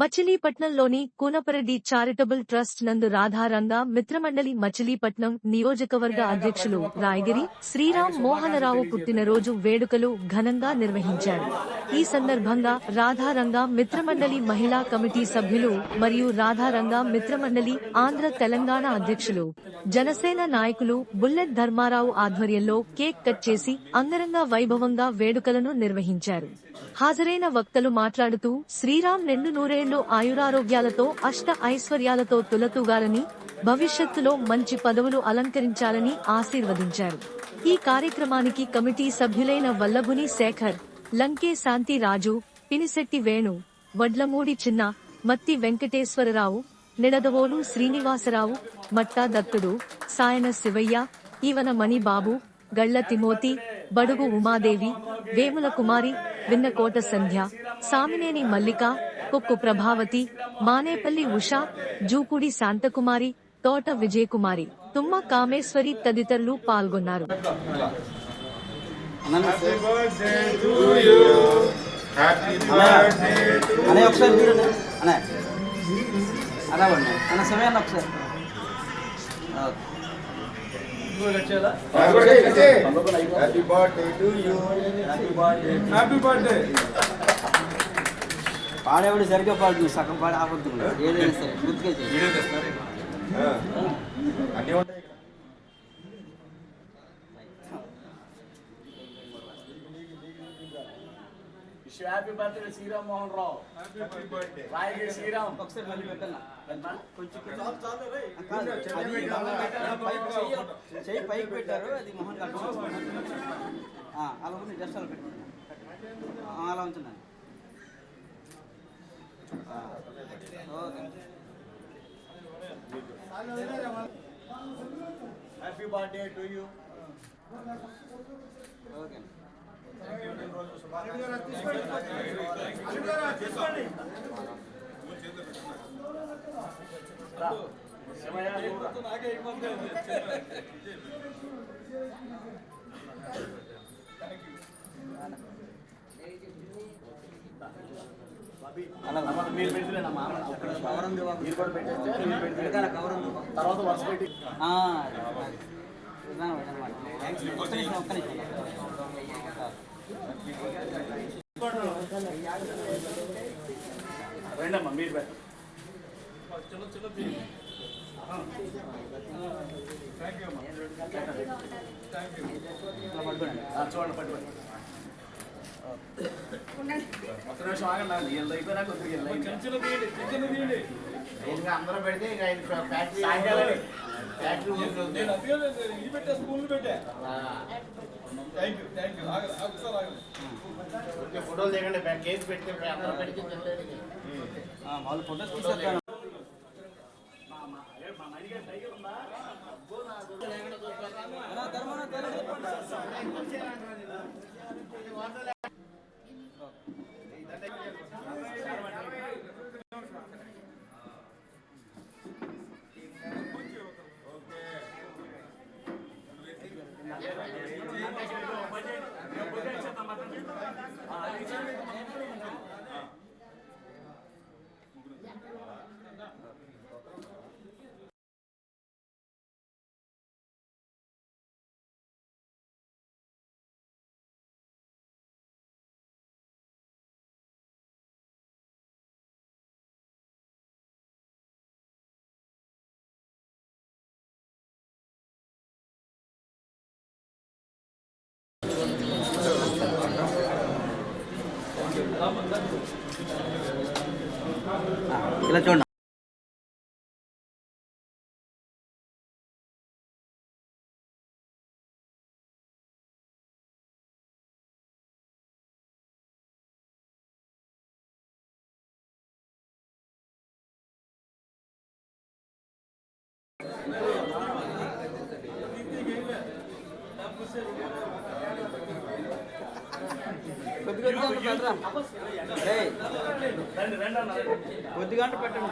మచిలీపట్నంలోని Koonapareddy charitable trust నందు రాధారంగా మిత్రమండలి మచిలీపట్నం నియోజకవర్గ అధ్యక్షులు రాయగిరి శ్రీరామ్ మోహనరావు పుట్టినరోజు వేడుకలు ఘనంగా నిర్వహించారు. ఈ సందర్భంగా రాధారంగా మిత్రమండలి మహిళా కమిటీ సభ్యులు మరియు రాధారంగా మిత్రమండలి ఆంధ్ర తెలంగాణ అధ్యక్షులు జనసేన నాయకులు బుల్లెట్ ధర్మారావు ఆధ్వర్యంలో కేక్ కట్ చేసి అంగరంగ వైభవంగా వేడుకలను నిర్వహించారు. హాజరైన వక్తలు మాట్లాడుతూ శ్రీరామ్ రెండు నూరేళ్ళు ఆయురారోగ్యాలతో అష్ట ఐశ్వర్యాలతో తులతూగాలని భవిష్యత్తులో మంచి పదవులు అలంకరించాలని ఆశీర్వదించారు. ఈ కార్యక్రమానికి కమిటీ సభ్యులైన వల్లభుని శేఖర్ లంకే శాంతి రాజు పినిశెట్టి వేణు వడ్లమూడి చిన్న మత్తి వెంకటేశ్వరరావు నిడదవోలు శ్రీనివాసరావు మట్టా దత్తుడు సాయన శివయ్య ఈవన మణిబాబు గళ్ళ తిమోతి బడుగు ఉమాదేవి వేముల కుమారి విన్నకోట సంధ్య సామినేని మల్లిక కుక్కు ప్రభావతి మానేపల్లి ఉషా జూకుడి శాంతకుమారి తోట విజయకుమారి తుమ్మ కామేశ్వరి తదితరులు పాల్గొన్నారు. అనే ఒకసారి చూడండి అనే అలా ఉండి అన్న సమయాన్ని ఒకసారి. ఆ, happy birthday to you happy birthday పాడేవాడు సరిగ్గా పాడుతుంది సగం పాడి ఆపద్దు ఏదైనా సరే గుర్తుగా చేయి. అన్నీ ఉంటాయి. హ్యాపీ బర్త్డే శ్రీరామ్ మోహన్ రావు రాయగిరి శ్రీరామ్ ఒకసారి మళ్ళీ పెట్టాలా కొంచెం కాదు, అది పైకి చెయ్యి- చెయ్యి పైకి పెట్టారు అది మొహం కట్టు అలా ఉంది జస్ట్ అలా పెట్టండి. ఆ, అలా ఉంచండి. ఆ, okay. Happy birthday to you okay. అలా మీరు పెట్టిన మా మీరు కూడా పెట్టేస్తే మీరు పెడితే తర్వాత వరుస పెట్టి ఒక్క నిమిషం, ఒక్క నిమిషం. రండమ్మా మీరు పెట్ట ఇట్లా పట్టుకోండి. ఆ, చూడండి పట్టు పట్టు ఒక్క నిమిషం ఆగండి నాకు వీళ్ళు అయిపోయినా కొద్దిగా వీళ్ళు అయిపోయినా. ఇంకా అందరూ పెడితే ఇక ఆయన ఫ్యాక్టరీ ఫోటోలు దిగండి కేసు. ఆ, వాళ్ళు ఫోటోస్ తీసేస్తాను ఇలా చూడండి জন্য Thank you. కొద్ది గంట పెట్టండి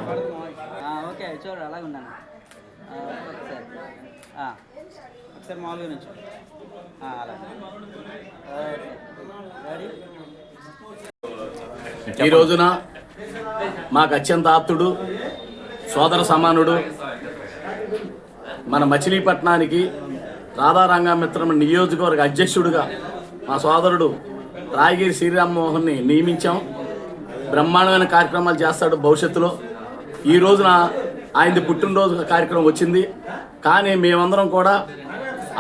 ఓకే చూడు అలాగే ఉన్నాను ఆ, ఒకసారి. మామూలుగా నుంచి ఈ రోజున మాకు అత్యంత ఆప్తుడు సోదర సమానుడు మన మచిలీపట్నానికి రాధారంగమిత్రం నియోజకవర్గ అధ్యక్షుడిగా మా సోదరుడు రాయగిరి శ్రీరామ్మోహన్ని నియమించాం. బ్రహ్మాండమైన కార్యక్రమాలు చేస్తాడు భవిష్యత్తులో. ఈ రోజున ఆయనది పుట్టినరోజు కార్యక్రమం వచ్చింది. కానీ మేమందరం కూడా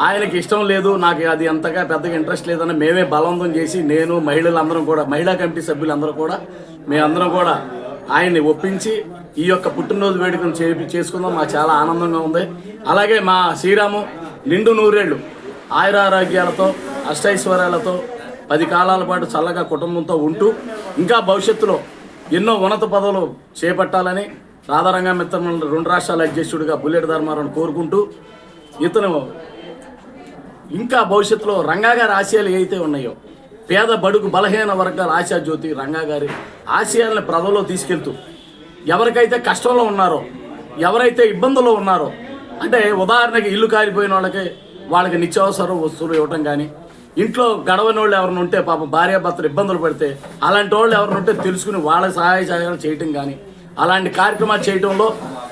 ఆయనకి ఇష్టం లేదు నాకు అది అంతగా పెద్దగా ఇంట్రెస్ట్ లేదని మేమే బలవంతం చేసి నేను మహిళలందరం కూడా మహిళా కమిటీ సభ్యులందరూ కూడా మేమందరం కూడా ఆయన్ని ఒప్పించి ఈ యొక్క పుట్టినరోజు వేడుకను చేపి చేసుకుందాం. మాకు చాలా ఆనందంగా ఉంది. అలాగే మా శ్రీరాము నిండు నూరేళ్ళు ఆయురారోగ్యాలతో అష్టైశ్వర్యాలతో పది కాలాల పాటు చల్లగా కుటుంబంతో ఉంటూ ఇంకా భవిష్యత్తులో ఎన్నో ఉన్నత పదవులు చేపట్టాలని రాధారంగ మిత్రం రెండు రాష్ట్రాల అధ్యక్షుడిగా బుల్లెట్ ధర్మారావును కోరుకుంటూ ఇతను ఇంకా భవిష్యత్తులో రంగా గారి ఆశయాలు ఏవైతే ఉన్నాయో పేద బడుగు బలహీన వర్గాల ఆశా జ్యోతి రంగా గారి ఆశయాలను ప్రజల్లో తీసుకెళ్తూ ఎవరికైతే కష్టంలో ఉన్నారో ఎవరైతే ఇబ్బందుల్లో ఉన్నారో అంటే ఉదాహరణకి ఇల్లు కాలిపోయిన వాళ్ళకి వాళ్ళకి నిత్యావసర వస్తువులు ఇవ్వటం కానీ ఇంట్లో గడవని వాళ్ళు ఎవరిని ఉంటే పాప భార్యాభర్తలు ఇబ్బందులు పడితే అలాంటి వాళ్ళు ఎవరిని ఉంటే తెలుసుకుని వాళ్ళ సహాయ సహాయాలు చేయటం కానీ అలాంటి కార్యక్రమాలు చేయటంలో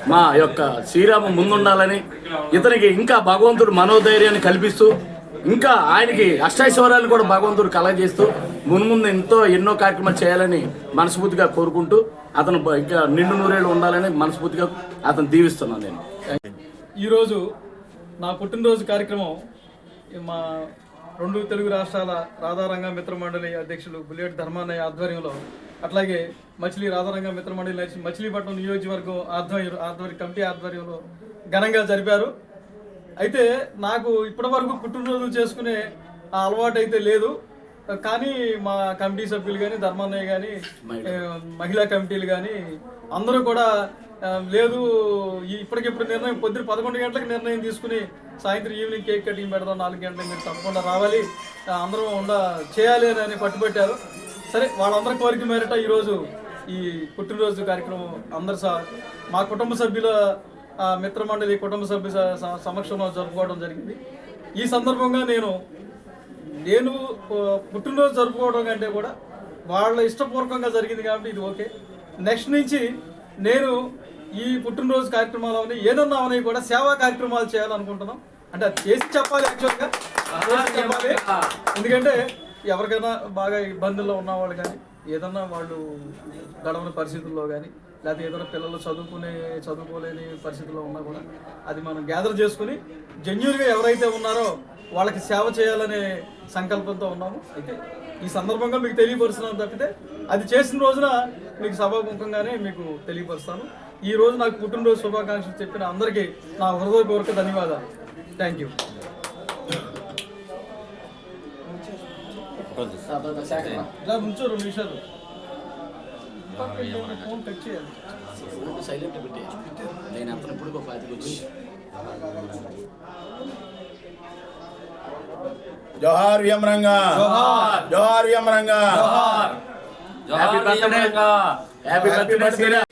మా యొక్క శ్రీరామ ముందుండాలని ఇతనికి ఇంకా భగవంతుడు మనోధైర్యాన్ని కల్పిస్తూ ఇంకా ఆయనకి అష్టైశ్వర్యాలు కూడా భగవంతుడు కలగజేస్తూ మున్ముందు ఎంతో ఎన్నో కార్యక్రమాలు చేయాలని మనస్ఫూర్తిగా కోరుకుంటూ అతను ఇంకా నిండు నూరేళ్ళు ఉండాలని మనస్ఫూర్తిగా అతను దీవిస్తున్నాను నేను. ఈరోజు నా పుట్టినరోజు కార్యక్రమం మా రెండు తెలుగు రాష్ట్రాల రాధారంగ మిత్ర మండలి అధ్యక్షులు బుల్లెట్ ధర్మాన్నయ్య ఆధ్వర్యంలో అట్లాగే మచిలీ రాధారంగ మిత్ర మండలి నడిచి మచిలీపట్నం నియోజకవర్గం ఆధ్వర్యం ఆధ్వర్య కమిటీ ఆధ్వర్యంలో ఘనంగా జరిపారు. అయితే నాకు ఇప్పటి వరకు పుట్టినరోజు చేసుకునే ఆ అలవాటు అయితే లేదు. కానీ మా కమిటీ సభ్యులు కానీ ధర్మాన్నయ్య కానీ మహిళా. కమిటీలు కానీ అందరూ కూడా లేదు ఇప్పటికిప్పుడు నిర్ణయం పొద్దున పదకొండు గంటలకు నిర్ణయం తీసుకుని సాయంత్రం ఈవినింగ్ కేక్ కటింగ్ పెడదాం నాలుగు గంటలకు మీరు తప్పకుండా రావాలి. అందరూ ఉండ చేయాలి అని పట్టుబట్టారు. సరే వాళ్ళందరి కోరిక మేరట ఈరోజు ఈ పుట్టినరోజు కార్యక్రమం అందరు సహా మా కుటుంబ సభ్యుల మిత్రమండలి కుటుంబ సభ్యు సమక్షంలో జరుపుకోవడం జరిగింది. ఈ సందర్భంగా నేను నేను పుట్టినరోజు జరుపుకోవడం కంటే కూడా వాళ్ళ ఇష్టపూర్వకంగా జరిగింది కాబట్టి ఇది ఓకే. నెక్స్ట్ నుంచి నేను ఈ పుట్టినరోజు కార్యక్రమాలు ఏదన్నా అవన్నీ కూడా సేవా కార్యక్రమాలు చేయాలనుకుంటున్నాం. అంటే అది చేసి చెప్పాలి యాక్చువల్గా. చెప్పాలి. ఎందుకంటే ఎవరికైనా బాగా ఇబ్బందుల్లో ఉన్న వాళ్ళు కానీ ఏదన్నా వాళ్ళు గడవని పరిస్థితుల్లో కానీ లేకపోతే ఏదైనా పిల్లలు చదువుకునే చదువుకోలేని పరిస్థితుల్లో ఉన్నా కూడా అది మనం గ్యాదర్ చేసుకుని జెన్యున్గా ఎవరైతే ఉన్నారో వాళ్ళకి సేవ చేయాలనే సంకల్పంతో ఉన్నాము. అయితే ఈ సందర్భంగా మీకు తెలియపరుస్తున్నాను తప్పితే అది చేసిన రోజున మీకు సభాముఖంగానే మీకు తెలియపరుస్తాను. ఈ రోజు నాకు పుట్టినరోజు శుభాకాంక్షలు చెప్పిన అందరికీ నా హృదయపూర్వక ధన్యవాదాలు. థ్యాంక్ యూ ఇలా నుంచో రెండు నిమిషాలు ఫోన్ కట్ చేయాలి సైలెంట్ పెట్టి నేను ఎంత ఇప్పుడు పాతికి వచ్చి జోహార్ వియమరంగా హ్యాపీ బర్త్డే హ్యాపీ బర్త్డే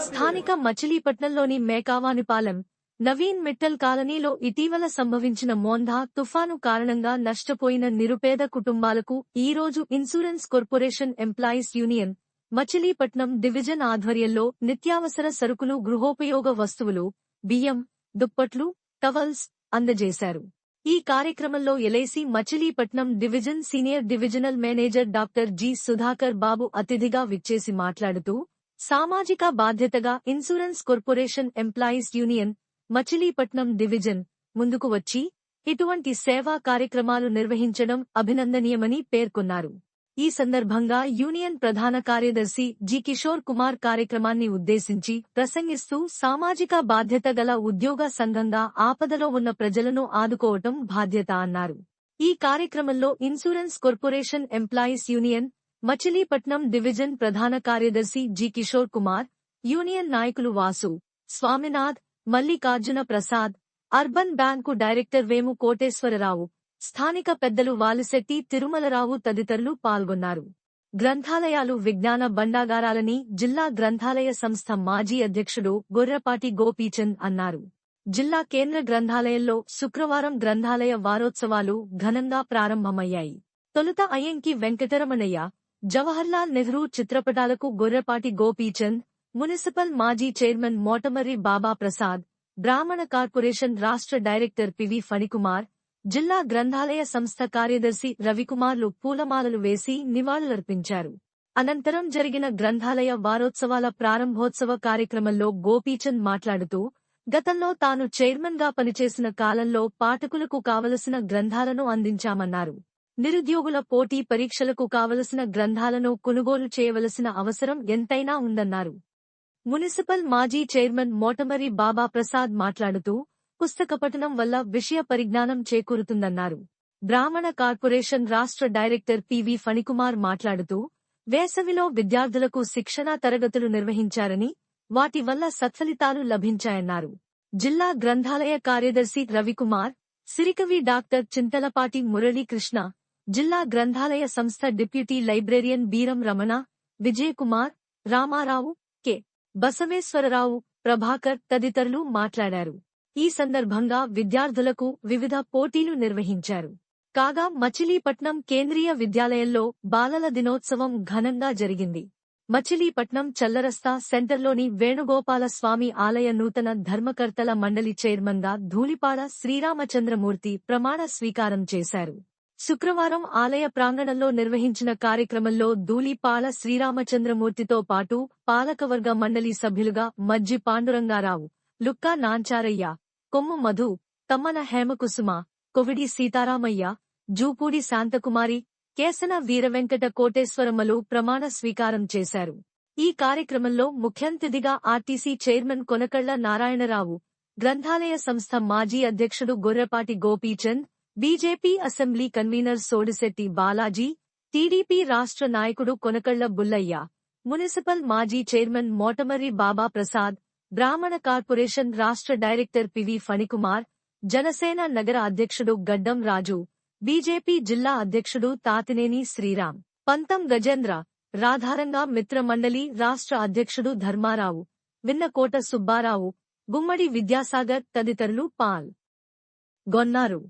స్థానిక మచిలీపట్నంలోని మేకావానిపాలెం నవీన్ మిట్టల్ కాలనీలో ఇటీవల సంభవించిన మోంధా తుఫాను కారణంగా నష్టపోయిన నిరుపేద కుటుంబాలకు ఈ రోజు insurance corporation employees union Machilipatnam division ఆధ్వర్యంలో నిత్యావసర సరుకులు గృహోపయోగ వస్తువులు బియ్యం దుప్పట్లు టవల్స్ అందజేశారు. ఈ కార్యక్రమంలో LIC Machilipatnam division senior divisional manager doctor G Sudhakar Babu అతిథిగా విచ్చేసి మాట్లాడుతూ సామాజిక బాధ్యతగా insurance corporation employees union Machilipatnam division ముందుకు వచ్చి ఇటువంటి సేవా కార్యక్రమాలు నిర్వహించడం అభినందనీయమని పేర్కొన్నారు. ఈ సందర్భంగా యూనియన్ ప్రధాన కార్యదర్శి జి కిషోర్ కుమార్ కార్యక్రమాన్ని ఉద్దేశించి ప్రసంగిస్తూ సామాజిక బాధ్యత గల ఉద్యోగ సంఘంగా ఆపదలో ఉన్న ప్రజలను ఆదుకోవటం బాధ్యత అన్నారు. ఈ కార్యక్రమంలో insurance corporation employees union Machilipatnam division ప్రధాన కార్యదర్శి జి కిషోర్ కుమార్ యూనియన్ నాయకులు Vasu Swaminath Mallikarjuna Prasad urban bank director Vemu Koteswararao స్థానిక పెద్దలు వాలుశెట్టి తిరుమలరావు తదితరులు పాల్గొన్నారు. గ్రంథాలయాలు విజ్ఞాన బండాగారాలని జిల్లా గ్రంథాలయ సంస్థ మాజీ అధ్యక్షుడు గొర్రపాటి గోపీచంద్ అన్నారు. జిల్లా కేంద్ర గ్రంథాలయంలో శుక్రవారం గ్రంథాలయ వారోత్సవాలు ఘనంగా ప్రారంభమయ్యాయి. తొలుత అయ్యంకి వెంకటరమణయ్య జవహర్లాల్ నెహ్రూ చిత్రపటాలకు గొర్రపాటి గోపీచంద్ మున్సిపల్ మాజీ చైర్మన్ మోటమర్రి బాబా ప్రసాద్ బ్రాహ్మణ కార్పొరేషన్ రాష్ట్ర డైరెక్టర్ పివి ఫణికుమార్ జిల్లా గ్రంథాలయ సంస్థ కార్యదర్శి రవికుమార్లు పూలమాలలు వేసి నివాళులర్పించారు. అనంతరం జరిగిన గ్రంథాలయ వారోత్సవాల ప్రారంభోత్సవ కార్యక్రమంలో గోపీచంద్ మాట్లాడుతూ గతంలో తాను చైర్మన్గా పనిచేసిన కాలంలో పాఠకులకు కావలసిన గ్రంథాలను అందించామన్నారు. నిరుద్యోగుల పోటీ పరీక్షలకు కావలసిన గ్రంథాలను కొనుగోలు చేయవలసిన అవసరం ఎంతైనా ఉందన్నారు. మున్సిపల్ మాజీ చైర్మన్ మోటమరి బాబా ప్రసాద్ మాట్లాడుతూ పుస్తక పఠనం వల్ల విషయ పరిజ్ఞానం చేకూరుతుందన్నారు. బ్రాహ్మణ కార్పొరేషన్ రాష్ట్ర డైరెక్టర్ పివి ఫణికుమార్ మాట్లాడుతూ వేసవిలో విద్యార్థులకు శిక్షణా తరగతులు నిర్వహించారని వాటి వల్ల సత్ఫలితాలు లభించాయన్నారు. జిల్లా గ్రంథాలయ కార్యదర్శి రవికుమార్ సిరికవి డాక్టర్ చింతలపాటి మురళీకృష్ణ జిల్లా గ్రంథాలయ సంస్థ deputy librarian Beeram Ramana Vijayakumar Ramarao K. Basaveswararao Prabhakar తదితరులు మాట్లాడారు. ఈ సందర్భంగా విద్యార్థులకు వివిధ పోటీలు నిర్వహించారు. కాగా మచిలీపట్నం కేంద్రీయ విద్యాలయంలో బాలల దినోత్సవం ఘనంగా జరిగింది. మచిలీపట్నం చల్లరస్తా సెంటర్లోని వేణుగోపాల స్వామి ఆలయ నూతన ధర్మకర్తల మండలి చైర్మన్గా ధూళిపాడ శ్రీరామచంద్రమూర్తి ప్రమాణ స్వీకారం చేశారు. శుక్రవారం ఆలయ ప్రాంగణంలో నిర్వహించిన కార్యక్రమంలో ధూళిపాల శ్రీరామచంద్రమూర్తితో పాటు పాలకవర్గ మండలి సభ్యులుగా మజ్జి పాండురంగారావు లుక్కా నాంచారయ్య కొమ్ము మధు తమ్మన హేమకుసుమ కొవిడి సీతారామయ్య జూపూడి శాంతకుమారి కేసన వీరవెంకట కోటేశ్వరమ్మలు ప్రమాణ స్వీకారం చేశారు. ఈ కార్యక్రమంలో ముఖ్యంతిథిగా ఆర్టీసీ చైర్మన్ కొనకళ్ళ నారాయణరావు గ్రంథాలయ సంస్థ మాజీ అధ్యక్షుడు Gorrapati Gopichand BJP assembly convener Sodisetti Balaji TDP రాష్ట్ర నాయకుడు కొనకళ్ళ బుల్లయ్య మున్సిపల్ మాజీ చైర్మన్ మోటమర్రి బాబా ప్రసాద్ బ్రాహ్మణ కార్పొరేషన్ రాష్ట్ర డైరెక్టర్ పివి ఫణికుమార్ జనసేన నగర అధ్యక్షుడు గడ్డం రాజు బీజేపీ జిల్లా అధ్యక్షుడు తాతినేని శ్రీరామ్ పంతం గజేంద్ర రాధారంగా మిత్రమండలి రాష్ట్ర అధ్యక్షుడు ధర్మారావు విన్నకోట సుబ్బారావు గుమ్మడి విద్యాసాగర్ తదితరులు పాల్. గొన్నారు.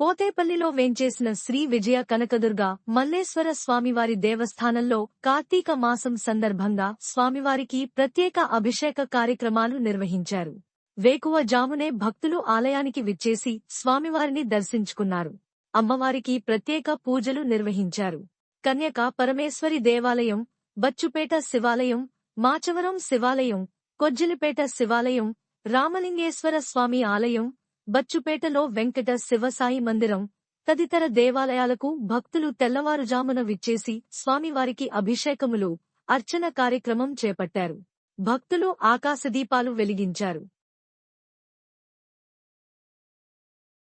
పోతేపల్లిలో వేంచేసిన శ్రీ విజయ కనకదుర్గ మల్లేశ్వర స్వామివారి దేవస్థానంలో కార్తీక మాసం సందర్భంగా స్వామివారికి ప్రత్యేక అభిషేక కార్యక్రమాలు నిర్వహించారు. వేకువ జామునే భక్తులు ఆలయానికి విచ్చేసి స్వామివారిని దర్శించుకున్నారు. అమ్మవారికి ప్రత్యేక పూజలు నిర్వహించారు. కన్యక పరమేశ్వరి దేవాలయం బచ్చుపేట శివాలయం మాచవరం శివాలయం కొజ్జిలిపేట శివాలయం రామలింగేశ్వర స్వామి ఆలయం బచ్చుపేటలో వెంకట శివసాయి మందిరం తదితర దేవాలయాలకు భక్తులు తెల్లవారుజామున విచ్చేసి స్వామివారికి అభిషేకములు అర్చన కార్యక్రమం చేపట్టారు. భక్తులు ఆకాశదీపాలు వెలిగించారు.